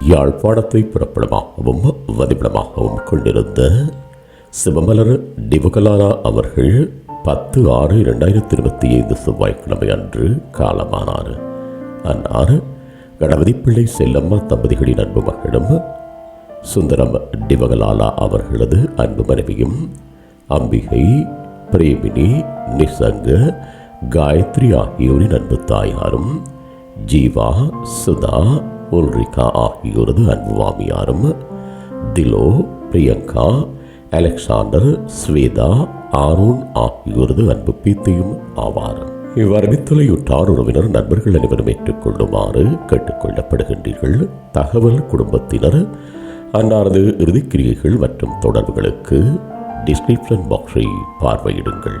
யாழ்ப்பாணத்தை புறப்படமாகவும் வதிப்பிடமாகவும் கொண்டிருந்த சிவமலர் டிவகலானா அவர்கள் பத்து ஆறு இரண்டாயிரத்தி இருபத்தி ஐந்து செவ்வாய்க்கிழமை அன்று காலமானார். அன்னார் கணபதி பிள்ளை செல்லம்மா தம்பதிகளின் அன்பு மகளும் சுந்தரம் டிவகலாலா அவர்களது அன்பு மனைவியும் அம்பிகை பிரேமினி நிசங்க காயத்ரி ஆகியோரின் அன்பு தாயாரும் ஜீவா சுதா உல்ரிகா ஆகியோரது அன்பு மாமியாரும் Thilo Priyanka Alexander Shweta Aaron ஆகியோரது அன்பு பீத்தையும் ஆவார். இவ்வறிவித்தலையுற்றார் உறவினர் நண்பர்கள் அனைவரும் ஏற்றுக்கொள்ளுமாறு கேட்டுக்கொள்ளப்படுகின்றீர்கள். தகவல் குடும்பத்தினர் அன்னாரது இறுதிக்கிரியைகள் மற்றும் தொடர்புகளுக்கு டிஸ்கிரிப்ஷன் பாக்ஸை பார்வையிடுங்கள்.